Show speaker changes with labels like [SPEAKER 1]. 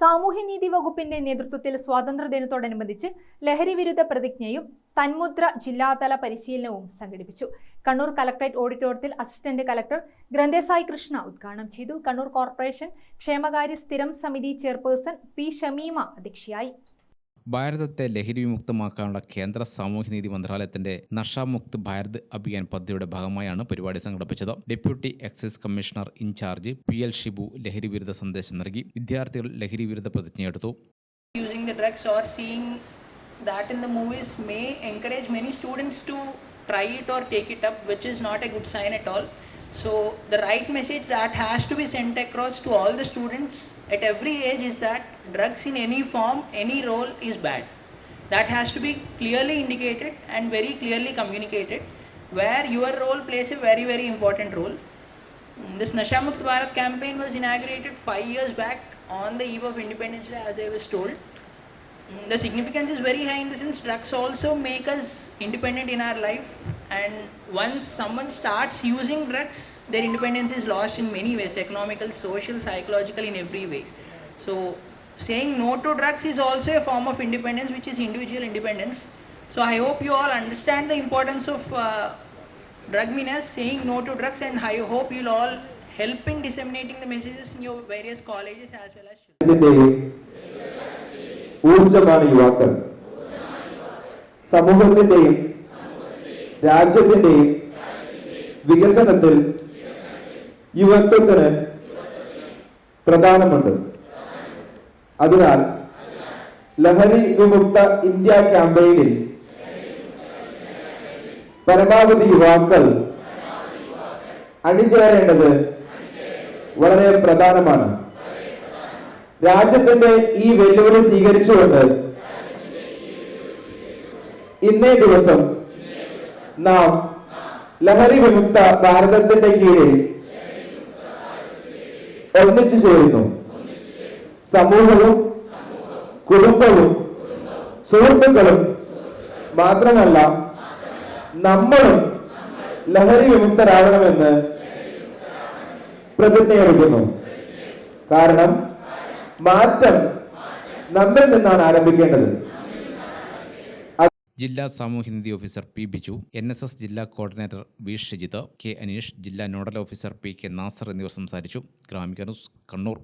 [SPEAKER 1] സാമൂഹ്യനീതി വകുപ്പിന്റെ നേതൃത്വത്തിൽ സ്വാതന്ത്ര്യദിനത്തോടനുബന്ധിച്ച് ലഹരി വിരുദ്ധ പ്രതിജ്ഞയും തന്മുദ്ര ജില്ലാതല പരിശീലനവും സംഘടിപ്പിച്ചു. കണ്ണൂർ കലക്ടറേറ്റ് ഓഡിറ്റോറിയത്തിൽ അസിസ്റ്റന്റ് കലക്ടർ ഗ്രന്ഥസായി കൃഷ്ണ ഉദ്ഘാടനം ചെയ്തു. കണ്ണൂർ കോർപ്പറേഷൻ ക്ഷേമകാര്യ സ്ഥിരം സമിതി ചെയർപേഴ്സൺ പി ഷമീമ അധ്യക്ഷയായി.
[SPEAKER 2] ഭാരതത്തെ ലഹരി വിമുക്തമാക്കാനുള്ള കേന്ദ്ര സാമൂഹ്യനീതി മന്ത്രാലയത്തിന്റെ നഷാമുക്ത് ഭാരത് അഭിയാൻ പദ്ധതിയുടെ ഭാഗമായാണ് പരിപാടി സംഘടിപ്പിച്ചത്. Deputy excise commissioner in charge P L Shibu ലഹരി വിരുദ്ധ സന്ദേശം നൽകി. വിദ്യാർത്ഥികൾ ലഹരി വിരുദ്ധ പ്രതിജ്ഞയെടുത്തു
[SPEAKER 3] that try it or take it up, which is not a good sign at all. So, the right message that has to be sent across to all the students at every age is that drugs in any form, any role is bad. That has to be clearly indicated and very clearly communicated, where your role plays a very, very important role. Mm, This Nashamukt Bharat campaign was inaugurated five years back on the eve of Independence Day, as I was told. Mm, The significance is very high in the sense drugs also make us independent in our life, and once someone starts using drugs, their independence is lost in many ways economical, social, psychological, in every way. So, saying no to drugs is also a form of independence, which is individual independence. So, I hope you all understand the importance of uh, drug menace, saying no to drugs, and I hope you'll all help in disseminating the messages in your various colleges as well as.
[SPEAKER 4] രാജ്യത്തിന്റെയും ഊർജമാണ് യുവാക്കൾ സമൂഹത്തിന്റെയും രാജ്യത്തിന്റെയും വികസനത്തിൽ യുവത്വത്തിന് പ്രധാനമുണ്ട്. അതിനാൽ ലഹരി വിമുക്ത India ക്യാമ്പയിനിൽ പരമാവധി യുവാക്കൾ അണിചേരേണ്ടത് വളരെ പ്രധാനമാണ്. രാജ്യത്തിന്റെ ഈ വെല്ലുവിളി സ്വീകരിച്ചുകൊണ്ട് ഇന്നേ ദിവസം നാം ലഹരി വിമുക്ത ഭാരതത്തിന്റെ കീഴിൽ ഒന്നിച്ചു ചേരുന്നു. സമൂഹവും കുടുംബവും സുഹൃത്തുക്കളും മാത്രമല്ല നമ്മളും ലഹരി വിമുക്തരാകണമെന്ന് പ്രതിജ്ഞയെടുക്കുന്നു. കാരണം മാറ്റം നമ്മിൽ നിന്നാണ് ആരംഭിക്കേണ്ടത്.
[SPEAKER 2] ജില്ലാ സാമൂഹ്യനീതി officer P Biju N S S ജില്ലാ coordinator V Shijith K Aneesh ജില്ലാ nodal officer P K Nasar എന്നിവർ സംസാരിച്ചു. ഗ്രാമിക ന്യൂസ് കണ്ണൂർ.